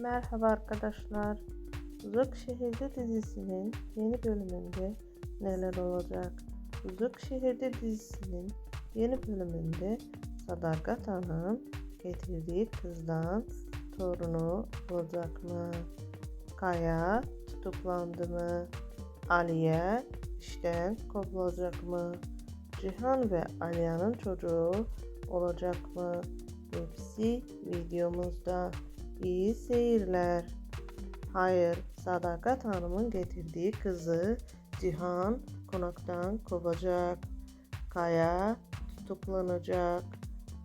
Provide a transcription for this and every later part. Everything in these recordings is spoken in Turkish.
Merhaba arkadaşlar. Uzak Şehirde dizisinin yeni bölümünde neler olacak? Uzak Şehirde dizisinin yeni bölümünde Sadakat Hanım getirdiği kızdan torunu olacak mı? Kaya tutuklandı mı? Aliye işten kovulacak mı? Cihan ve Aliya'nın çocuğu olacak mı? Hepsi videomuzda. İyi seyirler. Hayır, Sadakat Hanım'ın getirdiği kızı Cihan konaktan kovacak. Kaya tutuklanacak.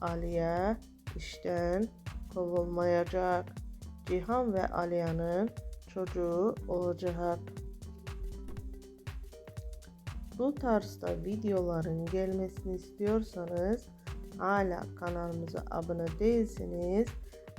Aliye işten kovulmayacak. Cihan ve Aliya'nın çocuğu olacak. Bu tarzda videoların gelmesini istiyorsanız hala kanalımıza abone değilseniz